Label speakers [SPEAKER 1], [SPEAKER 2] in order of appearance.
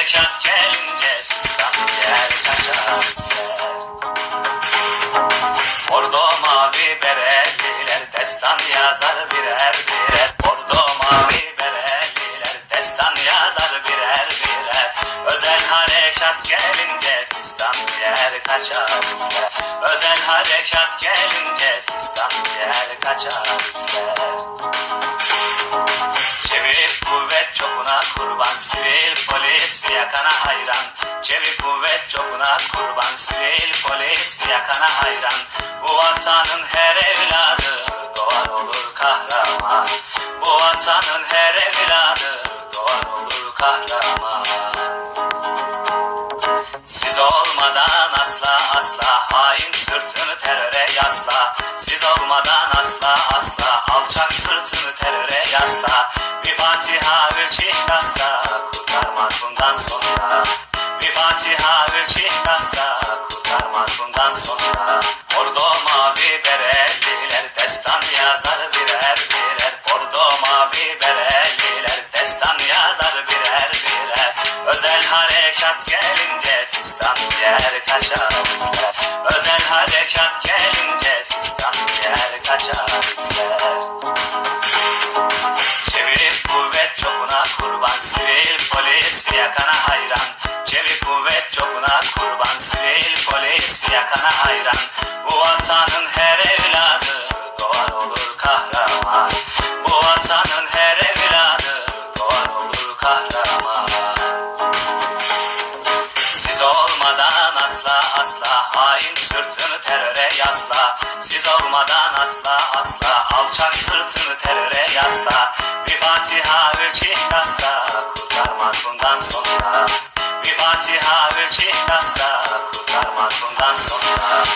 [SPEAKER 1] harekat gelince İslam yer kaçar. Bordo mavi bereliler destan yazar birer birer Bordo mavi bereliler destan yazar birer birer Özel harekat gelince fistan yer kaçar. Özel harekat gelince fistan yer kaçar kahraman. Bu vatanın her evladı doğar olur kahraman. Siz olmadan asla asla hain sırtını teröre yasla. Siz olmadan asla asla alçak sırtını teröre yasla. Bir Fatiha üç ihlasla kurtarmaz bundan sonra harekat gelince fistan yer kaçar Özel harekat gelince fistan yer kaçar izler Çevik kuvvet çokuna kurban sivil polis fiyakana hayran. Çevik kuvvet çokuna kurban sivil polis fiyakana hayran Siz olmadan asla asla. Alçak sırtını teröre yasla. Bir Fatiha üç ihlasla kurtarmaz bundan sonra. Bir Fatiha üç ihlasla kurtarmaz bundan sonra